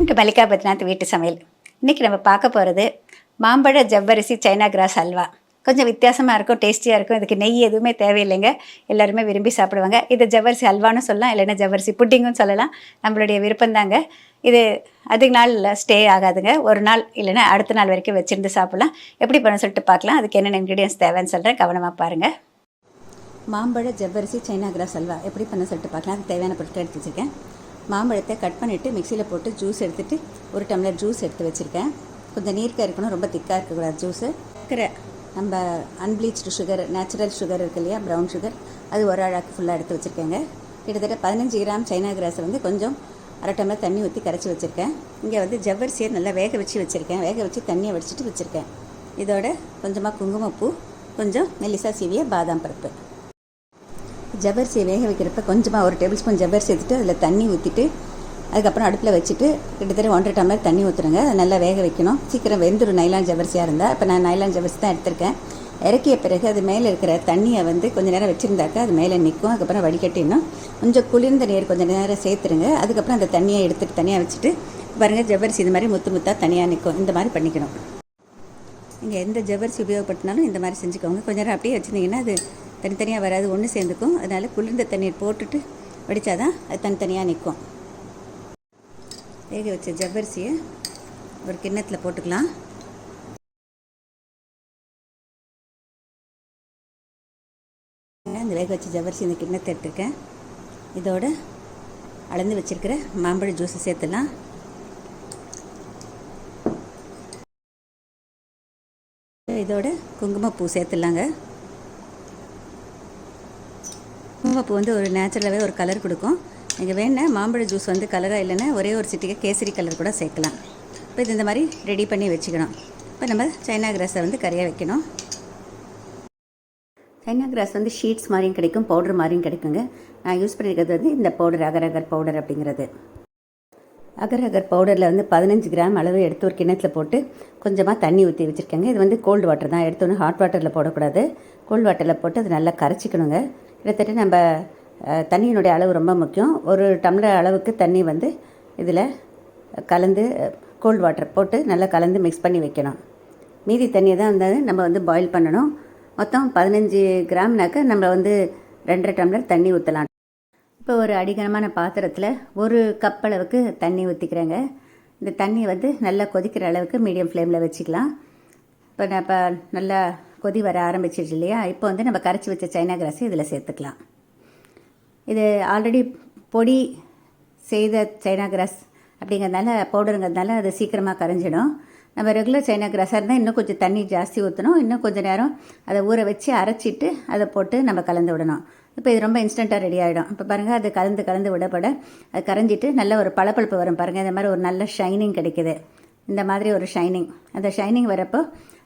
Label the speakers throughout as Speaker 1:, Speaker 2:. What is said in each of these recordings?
Speaker 1: இங்கே மல்லிகா பத்நாத் வீட்டு சமையல். இன்றைக்கி நம்ம பார்க்க போகிறது மாம்பழ ஜவ்வரிசி சைனா கிராஸ் அல்வா. கொஞ்சம் வித்தியாசமாக இருக்கும் டேஸ்டியாக இருக்கும். இதுக்கு நெய் எதுவுமே தேவையில்லைங்க. எல்லாருமே விரும்பி சாப்பிடுவாங்க. இது ஜவ்வரிசி அல்வான்னு சொல்லலாம் இல்லைன்னா ஜவ்வரிசி புட்டிங்கும் சொல்லலாம். நம்மளுடைய விருப்பம்தாங்க இது அதிக நாள் ஸ்டே ஆகாதுங்க. ஒரு நாள் இல்லைன்னா அடுத்த நாள் வரைக்கும் வச்சுருந்து சாப்பிட்லாம். எப்படி பண்ண சொல்லிட்டு பார்க்கலாம். அதுக்கு என்னென்ன இன்க்ரீடியன்ஸ் தேவைன்னு சொல்கிறேன் கவனமாக பாருங்கள் மாம்பழ ஜவ்வரிசி சைனா கிராஸ் அல்வா எப்படி பண்ண சொல்லிட்டு பார்க்கலாம். அதுக்கு தேவையான பொருட்கள் எடுத்து வச்சுருக்கேன். மாம்பழத்தை கட் பண்ணிவிட்டு மிக்சியில் போட்டு ஜூஸ் எடுத்துகிட்டு ஒரு டம்ளர் ஜூஸ் எடுத்து வச்சுருக்கேன். கொஞ்சம் நீர்க்காக இருக்கணும் ரொம்ப திக்காக இருக்கக்கூடாது ஜூஸு இருக்கிற நம்ம அன்ப்ளீச்டு சுகர் நேச்சுரல் சுகர் இருக்கு இல்லையா ப்ரௌன் சுகர் அது ஒரு அழாக்கு ஃபுல்லாக எடுத்து வச்சுருக்கேங்க. கிட்டத்தட்ட பதினஞ்சு கிராம் சைனா கிராஸை வந்து கொஞ்சம் அரை டம்ளர் தண்ணி ஊற்றி கரைச்சி வச்சுருக்கேன். இங்கே வந்து ஜவ்வரிசியை நல்லா வேக வச்சு வச்சுருக்கேன். வேக வச்சு தண்ணியை வடிச்சிட்டு வச்சுருக்கேன். இதோட கொஞ்சமாக குங்குமப்பூ கொஞ்சம் மெல்லிசா சீவிய பாதாம் பருப்பு. ஜவ்வரிசியை வேக வைக்கிறப்ப கொஞ்சமாக ஒரு டேபிள் ஸ்பூன் ஜவ்வரிசி எடுத்துட்டு அதில் தண்ணி ஊற்றிட்டு அதுக்கப்புறம் அடுப்பில் வச்சுட்டு கிட்டத்தட்ட ஒன்றரை டம்ளர் தண்ணி ஊற்றுருங்க அதை நல்லா வேக வைக்கணும். சீக்கிரம் வெந்துடும் நைலான் ஜவ்வரிசியாக இருந்தால் இப்போ நான் நைலான் ஜவ்வரிசி தான் எடுத்திருக்கேன். இறக்கிய பிறகு அது மேலே இருக்கிற தண்ணியை வந்து கொஞ்சம் நேரம் வச்சுருந்தாக்க அது மேலே நிற்கும் அதுக்கப்புறம் வடிகட்டிடணும். கொஞ்சம் குளிர்ந்த நீர் கொஞ்சம் நேரம் சேர்த்துருங்க. அதுக்கப்புறம் அந்த தண்ணியை எடுத்துட்டு தனியாக வச்சுட்டு பாருங்கள் ஜவ்வரிசி இது மாதிரி முத்து முத்தாக தனியாக நிற்கும் இந்த மாதிரி பண்ணிக்கணும். நீங்கள் எந்த ஜவ்வரிசி உபயோகப்படுத்தினாலும் இந்த மாதிரி செஞ்சுக்கோங்க. கொஞ்ச நேரம் அப்படியே வச்சுருந்தீங்கன்னா அது தனித்தனியாக வராது ஒன்று சேர்ந்துக்கும். அதனால் குளிர்ந்த தண்ணீர் போட்டுட்டு வடித்தாதான் அது தனித்தனியாக நிற்கும் வேக வச்ச ஜவ்வரிசியை ஒரு கிண்ணத்தில் போட்டுக்கலாம். இந்த வேக வச்ச ஜவ்வரிசி இந்த கிண்ணத்தை எடுத்துருக்கேன். இதோட அளந்து வச்சிருக்கிற மாம்பழ ஜூஸை சேர்த்துலாம் இதோட குங்குமப்பூ சேர்த்துலாங்க குங்குமப்பூ வந்து ஒரு நேச்சுரலாகவே ஒரு கலர் கொடுக்கும். நீங்கள் வேணால் மாம்பழ ஜூஸ் வந்து கலராக இல்லைன்னா ஒரே ஒரு சிட்டிக்கு கேசரி கலர் கூட சேர்க்கலாம். இப்போ இது இந்த மாதிரி ரெடி பண்ணி வச்சுக்கணும். இப்போ நம்ம சைனா கிராஸை வந்து கரையாக வைக்கணும். சைனா கிராஸ் வந்து ஷீட்ஸ் மாதிரியும் கிடைக்கும் பவுடர் மாதிரியும் கிடைக்குங்க. நான் யூஸ் பண்ணியிருக்கிறது வந்து இந்த பவுடர் அகர் அகர் பவுடர் அப்படிங்கிறது. அகர் அகர் பவுடரில் வந்து பதினஞ்சு கிராம் அளவு எடுத்து ஒரு கிணத்துல போட்டு கொஞ்சமாக தண்ணி ஊற்றி வச்சுருக்கேங்க. இது வந்து கோல்டு வாட்டர் தான். எடுத்தோன்னே ஹாட் வாட்டரில் போடக்கூடாது. கோல்டு வாட்டரில் போட்டு அது நல்லா கரைச்சிக்கணுங்க. கிட்டத்தட்ட நம்ம தண்ணியினுடைய அளவு ரொம்ப முக்கியம். ஒரு டம்ளர் அளவுக்கு தண்ணி வந்து இதில் கலந்து கோல்டு வாட்டர் போட்டு நல்லா கலந்து மிக்ஸ் பண்ணி வைக்கணும். மீதி தண்ணியை தான் வந்து நம்ம வந்து பாயில் பண்ணணும். மொத்தம் பதினஞ்சு கிராம்னாக்க நம்ம வந்து ரெண்டரை டம்ளர் தண்ணி ஊற்றலாம் இப்போ ஒரு அடிகனமான பாத்திரத்தில் ஒரு கப் அளவுக்கு தண்ணி ஊற்றிக்கிறேங்க இந்த தண்ணி வந்து நல்லா கொதிக்கிற அளவுக்கு மீடியம் ஃப்ளேமில் வச்சுக்கலாம். இப்போ நான் இப்போ நல்லா கொதி வர ஆரம்பிச்சிடுச்சு இல்லையா? இப்போ வந்து நம்ம கரைச்சி வச்ச சைனா கிராஸை இதில் சேர்த்துக்கலாம். இது ஆல்ரெடி பொடி செய்த சைனா கிராஸ் அப்படிங்கிறதுனால பவுடருங்கிறதுனால அது சீக்கிரமாக கரைஞ்சிடும். நம்ம ரெகுலர் சைனா கிராஸாக இருந்தால் இன்னும் கொஞ்சம் தண்ணி ஜாஸ்தி ஊற்றணும் இன்னும் கொஞ்சம் நேரம் அதை ஊற வச்சு அரைச்சிட்டு அதை போட்டு நம்ம கலந்து விடணும். இப்போ இது ரொம்ப இன்ஸ்டண்ட்டாக ரெடி ஆகிடும் இப்போ பாருங்கள் அது கலந்து கலந்து விடப்பட அது கரைஞ்சிட்டு நல்ல ஒரு பளபளப்பு வரும் பாருங்கள் இந்த மாதிரி ஒரு நல்ல ஷைனிங் கிடைக்குது. இந்த மாதிரி ஒரு ஷைனிங் அந்த ஷைனிங் வரப்போ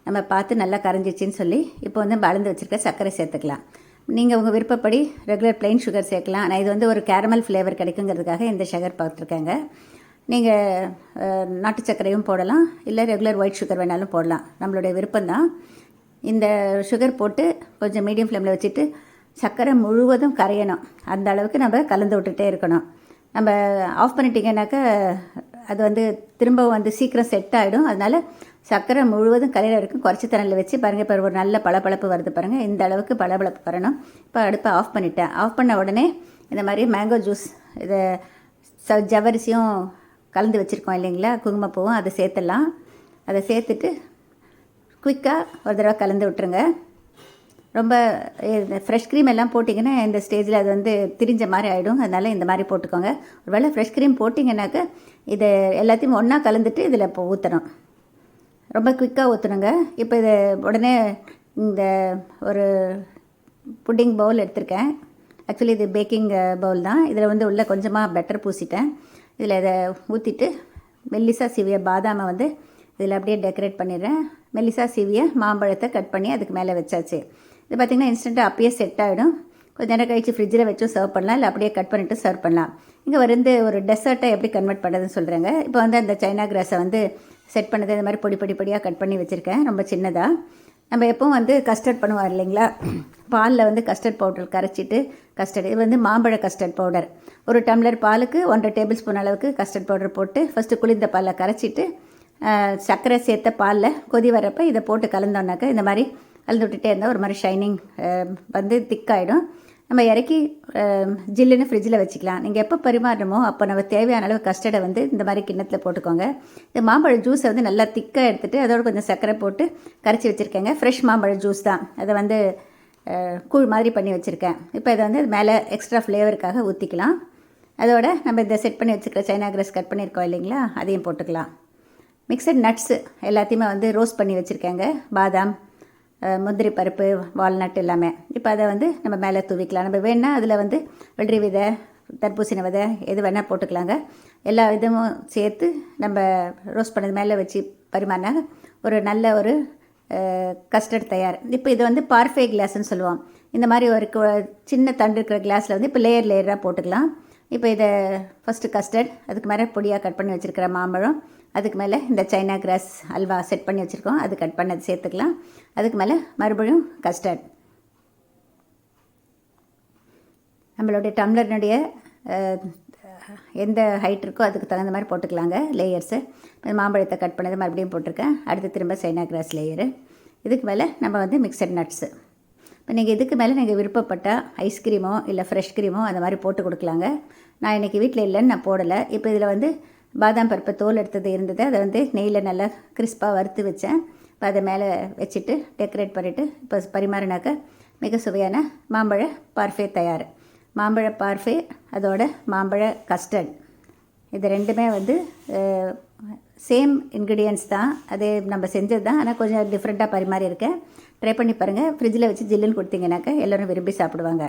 Speaker 1: நம்ம பார்த்து நல்லா கரைஞ்சிச்சின்னு சொல்லி இப்போ வந்து வளர்ந்து வச்சுருக்க சர்க்கரை சேர்த்துக்கலாம். நீங்கள் உங்கள் விருப்பப்படி ரெகுலர் ப்ளைன் சுகர் சேர்க்கலாம். நான் இது வந்து ஒரு கேரமல் ஃப்ளேவர் கிடைக்குங்கிறதுக்காக இந்த சுகர் பார்த்துருக்காங்க. நீங்கள் நாட்டு சர்க்கரையும் போடலாம். இல்லை ரெகுலர் ஒயிட் சுகர் வேணாலும் போடலாம். நம்மளுடைய விருப்பம்தான். இந்த சுகர் போட்டு கொஞ்சம் மீடியம் ஃப்ளேமில் வச்சுட்டு சர்க்கரை முழுவதும் கரையணும். அந்த அளவுக்கு நம்ம கலந்து விட்டுட்டே இருக்கணும். நம்ம ஆஃப் பண்ணிட்டீங்கன்னாக்கா அது வந்து திரும்ப வந்து சீக்கிரம் செட் ஆகிடும் அதனால சர்க்கரை முழுவதும் கலையில் வரைக்கும் குறைச்சி தண்ணியில் வச்சு பாருங்கள் இப்போ ஒரு நல்ல பளபளப்பு வருது பாருங்கள் இந்த அளவுக்கு பளபளப்பு வரணும். இப்போ அடுப்பை ஆஃப் பண்ணிட்டேன். ஆஃப் பண்ண உடனே இந்த மாதிரி மேங்கோ ஜூஸ் இதை ச ஜவ்வரிசியும் கலந்து வச்சுருக்கோம் இல்லைங்களா? குங்குமப்பூவும் அதை சேர்த்துடலாம். அதை சேர்த்துட்டு குயிக்காக ஒரு தடவை கலந்து விட்டுருங்க. ரொம்ப ஃப்ரெஷ் க்ரீம் எல்லாம் போட்டிங்கன்னா இந்த ஸ்டேஜில் அது வந்து திரிஞ்ச மாதிரி ஆகிடும் அதனால் இந்த மாதிரி போட்டுக்கோங்க. ஒருவேளை ஃப்ரெஷ் க்ரீம் போட்டிங்கன்னாக்க இதை எல்லாத்தையும் ஒன்றா கலந்துட்டு இதில் இப்போ ஊற்றணும் ரொம்ப குயிக்காக ஊற்றணுங்க இப்போ இதை உடனே இந்த ஒரு புட்டிங் பவுல் எடுத்திருக்கேன். ஆக்சுவலி இது பேக்கிங் பவுல் தான். இதில் வந்து உள்ளே கொஞ்சமாக பெட்டர் பூசிட்டேன். இதில் இதை ஊற்றிட்டு மெல்லிசா சீவிய பாதாமை வந்து இதில் அப்படியே டெக்கரேட் பண்ணிடுறேன். மெல்லிசா சீவிய மாம்பழத்தை கட் பண்ணி அதுக்கு மேலே வச்சாச்சு. இது பார்த்திங்கன்னா இன்ஸ்டண்ட்டாக அப்பயே செட் ஆகிடும் கொஞ்ச நேரம் கழிச்சு ஃப்ரிட்ஜில் வச்சும் சர்வ் பண்ணலாம். இல்லை அப்படியே கட் பண்ணிவிட்டு சர்வ் பண்ணலாம். இங்கே வந்து ஒரு டெசர்ட்டை எப்படி கன்வெர்ட் பண்ணுறதுன்னு சொல்கிறாங்க இப்போ வந்து அந்த சைனா கிராஸை வந்து செட் பண்ணது இந்த மாதிரி பொடி பொடி பொடியாக கட் பண்ணி வச்சுருக்கேன். ரொம்ப சின்னதாக நம்ம எப்பவும் வந்து கஸ்டர்ட் பண்ணுவோம் இல்லைங்களா? பாலில் வந்து கஸ்டர்ட் பவுடர் கரைச்சிட்டு கஸ்டர்ட் இது வந்து மாம்பழ கஸ்டர்ட் பவுடர் ஒரு டம்ளர் பாலுக்கு ஒன்றரை டேபிள் ஸ்பூன் அளவுக்கு கஸ்டர்ட் பவுடர் போட்டு ஃபஸ்ட்டு குளிர்ந்த பாலில் கரைச்சிட்டு சர்க்கரை சேர்த்த பாலில் கொதி வரப்போ இதை போட்டு கலந்தோன்னாக்கா இந்த மாதிரி கலந்து விட்டுட்டே இருந்தால் ஒரு மாதிரி ஷைனிங் வந்து திக்காயிடும் நம்ம இறக்கி ஜில்லுன்னு ஃப்ரிட்ஜில் வச்சுக்கலாம். நீங்கள் எப்போ பரிமாறணுமோ அப்போ நம்ம தேவையான அளவு கஸ்டர்டை வந்து இந்த மாதிரி கிண்ணத்தில் போட்டுக்கோங்க. இந்த மாம்பழ ஜூஸை வந்து நல்லா திக்காக எடுத்துகிட்டு அதோட கொஞ்சம் சர்க்கரை போட்டு கரைச்சி வச்சுருக்கேங்க. ஃப்ரெஷ் மாம்பழ ஜூஸ் தான். அதை வந்து கூழ் மாதிரி பண்ணி வச்சுருக்கேன். இப்போ இதை வந்து மேலே எக்ஸ்ட்ரா ஃப்ளேவருக்காக ஊற்றிக்கலாம் அதோட நம்ம இந்த செட் பண்ணி வச்சுருக்கிற சைனா கிரஸ் கட் பண்ணியிருக்கோம் இல்லைங்களா? அதையும் போட்டுக்கலாம். மிக்சட் நட்ஸு எல்லாத்தையுமே வந்து ரோஸ்ட் பண்ணி வச்சுருக்கேங்க. பாதாம் முந்திரி பருப்பு வால்நட் எல்லாமே. இப்போ அதை வந்து நம்ம மேலே தூவிக்கலாம். நம்ம வேணால் அதில் வந்து வெள்ளரி விதை தர்பூசணி விதை எது வேணால் போட்டுக்கலாங்க. எல்லா இதுவும் சேர்த்து நம்ம ரோஸ்ட் பண்ணது மேலே வச்சு பரிமாறினா ஒரு நல்ல ஒரு கஸ்டர்ட் தயார். இப்போ இது வந்து பார்ஃபே கிளாஸ்ன்னு சொல்லுவோம். இந்த மாதிரி ஒரு சின்ன தண்டு இருக்கிற கிளாஸில் வந்து இப்போ லேயர் லேயராக போட்டுக்கலாம். இப்போ இதை ஃபஸ்ட்டு கஸ்டர்ட் அதுக்கு மேலே பொடியாக கட் பண்ணி வச்சுருக்கிற மாம்பழம் அதுக்கு மேலே இந்த சைனா கிராஸ் அல்வா செட் பண்ணி வச்சுருக்கோம். அது கட் பண்ணது சேர்த்துக்கலாம். அதுக்கு மேலே மறுபடியும் கஸ்டர்ட் நம்மளுடைய டம்ளர்னுடைய எந்த ஹைட் இருக்கோ அதுக்கு தகுந்த மாதிரி போட்டுக்கலாங்க லேயர்ஸு மாம்பழத்தை கட் பண்ணது மறுபடியும் போட்டிருக்கேன். அடுத்து திரும்ப சைனா கிராஸ் லேயரு இதுக்கு மேலே நம்ம வந்து மிக்சட் நட்ஸு இப்போ நீங்கள் இதுக்கு மேலே நீங்கள் விருப்பப்பட்டால் ஐஸ்கிரீமோ இல்லை ஃப்ரெஷ் க்ரீமோ அந்த மாதிரி போட்டு கொடுக்கலாங்க. நான் இன்றைக்கி வீட்டில் இல்லைன்னு நான் போடலை. இப்போ இதில் வந்து பாதாம் பருப்பு தோல் எடுத்தது இருந்தது. அதை வந்து நெய்யில் நல்லா கிறிஸ்பாக வறுத்து வச்சேன். இப்போ அதை மேலே வச்சுட்டு டெக்கரேட் பண்ணிவிட்டு இப்போ பரிமாறினாக்க மிக சுவையான மாம்பழ பார்ஃபே தயார். மாம்பழ பார்ஃபே அதோட மாம்பழ கஸ்டர்ட் இது ரெண்டுமே வந்து சேம் இன்க்ரீடியன்ஸ் தான். அது நம்ம செஞ்சது தான். ஆனால் கொஞ்சம் டிஃப்ரெண்ட்டாக பரிமாறி இருக்கேன் ட்ரை பண்ணி பாருங்கள் ஃப்ரிட்ஜில் வச்சு ஜில்லுன்னு கொடுத்தீங்கன்னாக்கா எல்லோரும் விரும்பி சாப்பிடுவாங்க.